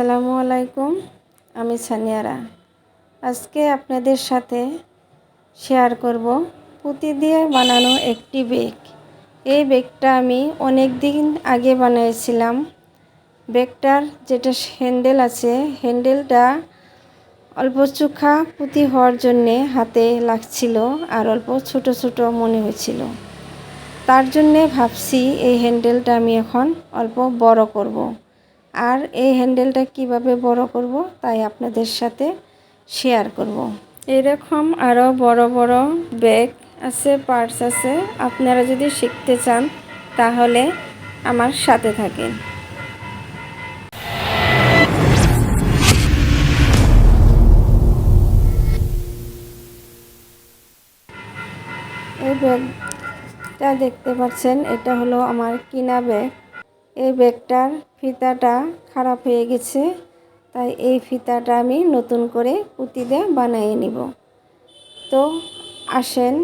আসসালামু আলাইকুম, আমি সানিয়ারা। আজকে আপনাদের সাথে শেয়ার করব পুঁতি দিয়ে বানানো একটি বেগ। এই বেগটা আমি অনেক দিন আগে বানিয়েছিলাম। বেগটার যেটা হ্যান্ডেল আছে, হ্যান্ডেলটা অল্প চোখা পুঁতি হওয়ার জন্যে হাতে লাগছিল আর অল্প ছোট ছোট মনে হয়েছিল। তার জন্যে ভাবছি এই হ্যান্ডেলটা আমি এখন অল্প বড় করব। আর এই হ্যান্ডেলটা কীভাবে বড় করব তাই আপনাদের সাথে শেয়ার করব। এরকম আরও বড় বড় ব্যাগ আছে পার্স আছে, আপনারা যদি শিখতে চান তাহলে আমার সাথে থাকেন এই ব্যাগটা দেখতে পাচ্ছেন, এটা হলো আমার কিনা ব্যাগ এই ব্যাগটার ফিতাটা খারাপ হয়ে গেছে, তাই এই ফিতাটা আমি নতুন করে পুঁতি দিয়ে বানিয়ে নিব। তো আসেন,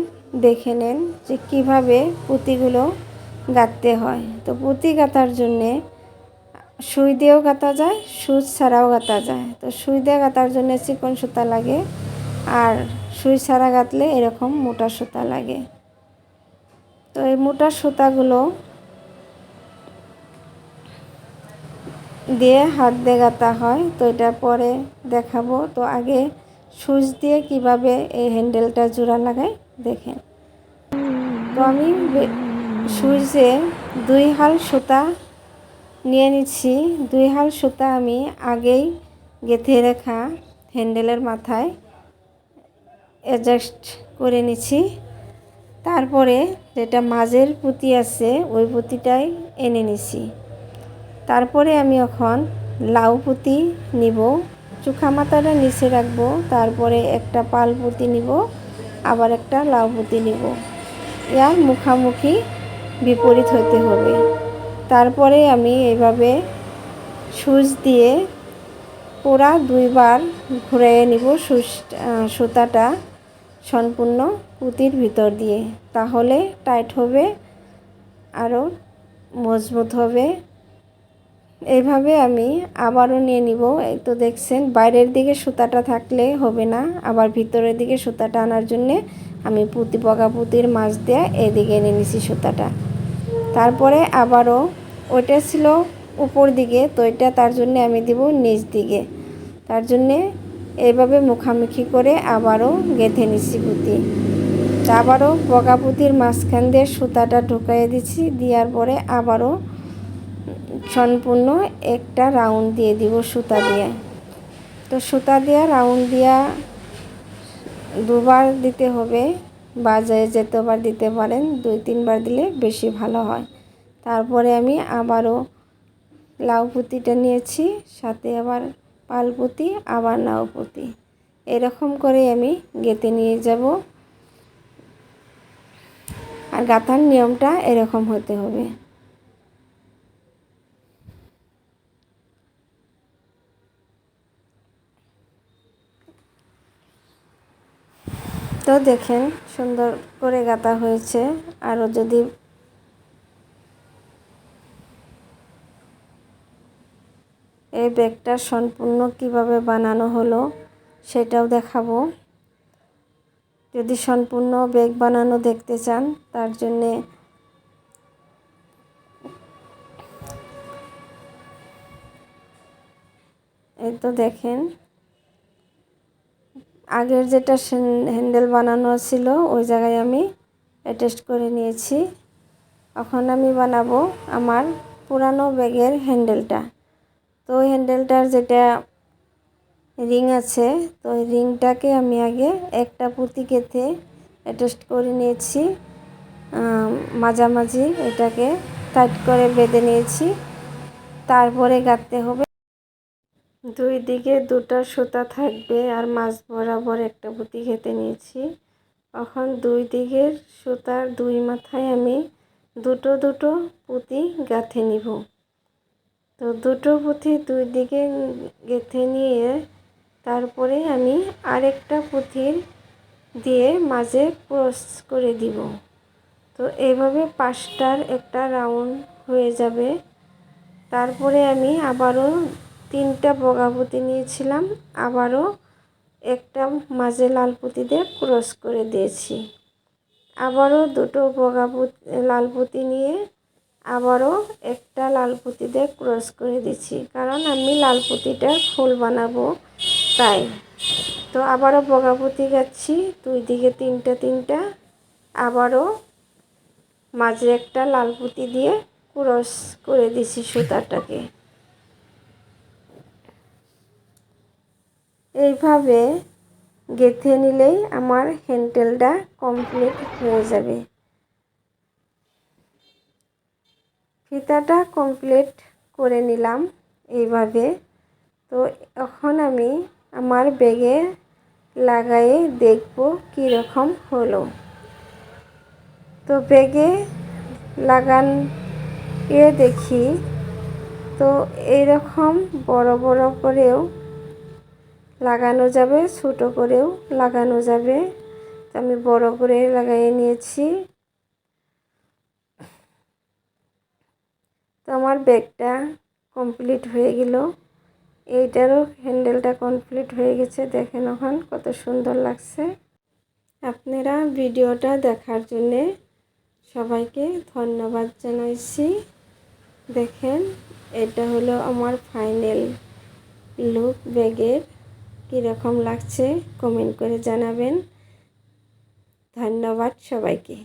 দেখে নেন যে কীভাবে পুঁতিগুলো গাঁথতে হয়। তো পুঁতি গাঁথার জন্যে সুই দিয়েও গাঁথা যায়, সুচ ছাড়াও গাঁথা যায়। তো সুই দিয়ে গাঁথার জন্য চিকন সুতা লাগে, আর সুই ছাড়া গাঁথলে এরকম মোটা সুতা লাগে। তো এই মোটা সুতাগুলো দিয়ে হাত দিয়ে গাঁথা হয়, তো এটা পরে দেখাবো। তো আগে সুইচ দিয়ে কীভাবে এই হ্যান্ডেলটা জোড়া লাগাই, দেখেন। তো আমি সুইচে দুই হাল সুতা নিয়ে নিচ্ছি। দুই হাল সুতা আমি আগেই গেঁথে রেখা হ্যান্ডেলের মাথায় অ্যাডজাস্ট করে নিচ্ছি। তারপরে যেটা মাঝের পুঁতি আছে, ওই পুঁতিটাই এনে নিছি তারপরে আমি এখন লাউ পুঁতি নিব, চুখা মাথাটা নিচে রাখব, তারপরে একটা পাল পুঁতি নিব, আবার একটা লাউ পুঁতি নিব। ইয়ার মুখামুখি বিপরীত হতে হবে। তারপরে আমি এইভাবে সুচ দিয়ে পুরা দুইবার ঘুরে নিব সুতাটা সম্পূর্ণ পুঁতির ভিতর দিয়ে। তাহলে টাইট হবে, আরও মজবুত হবে। এইভাবে আমি আবারও নিয়ে নিব। এই তো দেখছেন, বাইরের দিকে সুতাটা থাকলে হবে না। আবার ভিতরের দিকে সুতাটা আনার জন্যে আমি পুঁতি পকা পুঁতির মাছ দিয়ে এদিকে এনে নিছি সুতাটা। তারপরে আবারও ওইটা ছিল উপর দিকে, তো এটা তার জন্যে আমি দিব নিচ দিকে। তার জন্যে এইভাবে মুখামুখি করে আবারও গেঁথে নিচ্ছি পুঁতি। আবারও বগা পুঁতির মাঝখান দিয়ে সুতাটা ঢুকাইয়ে দিচ্ছি দেওয়ার পরে আবারও সম্পূর্ণ একটা রাউন্ড দিয়ে দিব সুতা দিয়ে। তো সুতা দিয়ে, রাউন্ড দিয়া দুবার দিতে হবে বা যে যেতবার দিতে পারেন, দুই, তিনবার দিলে বেশি ভালো হয়। তারপরে আমি আবারও লাউ পুঁতিটা নিয়েছি, সাথে আবার পালপুতি আবার নাওপুতি এরকম করে আমি গেতে নিয়ে যাব। আর গাঁথার নিয়মটা এরকম হতে হবে। তো দেখেন, সুন্দর করে গাঁথা হয়েছে। আরও যদি এই ব্যাগটা সম্পূর্ণ কীভাবে বানানো হলো সেটাও দেখাবো। যদি সম্পূর্ণ ব্যাগ বানানো দেখতে চান, তার জন্যে এই তো দেখেন আগের যেটা হ্যান্ডেল বানানো ছিল, ওই জায়গায় আমি অ্যাটেস্ট করে নিয়েছি। এখন আমি বানাবো আমার পুরানো ব্যাগের হ্যান্ডেলটা। তো ওই হ্যান্ডেলটার যেটা রিং আছে, তো ওই রিংটাকে আমি আগে একটা পুঁতি কেটে অ্যাটেস্ট করে নিয়েছি। মাঝামাঝি এটাকে টাইট করে বেঁধে নিয়েছি। তারপরে গাঁথতে হবে দুই দিকে দুটো সুতা থাকবে আর মাছ বরাবর একটা পুঁতি খেতে নিয়েছি। এখন দুই দিকের সুতার দুই মাথায় আমি দুটো দুটো পুঁতি গাঁথে নিব। তো দুটো পুঁথি দুই দিকে গেঁথে নিয়ে তারপরে আমি আরেকটা পুঁথির দিয়ে মাঝে ক্রস করে দিব। তো এইভাবে পাঁচটার একটা রাউন্ড হয়ে যাবে। তারপরে আমি আবারও তিনটা বগা পুঁতি নিয়েছিলাম, আবারও একটা মাঝে লাল পুঁতি দিয়ে ক্রস করে দিয়েছি। আবারও দুটো বগা পুঁতি, লাল পুঁতি নিয়ে আবারও একটা লাল পুঁতি দিয়ে ক্রস করে দিচ্ছি কারণ আমি লাল পুঁতিটার ফুল বানাবো তাই। তো আবারও বগা পুঁতি গাচ্ছি, দুই দিকে তিনটা তিনটা, আবারও মাঝে একটা লাল পুঁতি দিয়ে ক্রস করে দিছি সুতাটাকে। এইভাবে গেঁথে নিলেই আমার হ্যান্ডেলটা কমপ্লিট হয়ে যাবে। ফিতাটা কমপ্লিট করে নিলাম এইভাবে। তো এখন আমি আমার ব্যাগে লাগায়ে দেখব কীরকম হলো। তো ব্যাগে লাগান এ দেখি। তো এইরকম বড় বড় করেও লাগানো যাবে, ছোটো করেও লাগানো যাবে। আমি বড় করে লাগাইয়ে নিয়েছি। তো আমার ব্যাগটা কমপ্লিট হয়ে গেল। এইটারও হ্যান্ডেলটা কমপ্লিট হয়ে গেছে। দেখেন ওখান কত সুন্দর লাগছে। আপনারা ভিডিওটা দেখার জন্যে সবাইকে ধন্যবাদ জানাইছি। দেখেন, এটা হলো আমার ফাইনাল লুক ব্যাগের। কীরকম লাগছে কমেন্ট করে জানাবেন। ধন্যবাদ সবাইকে।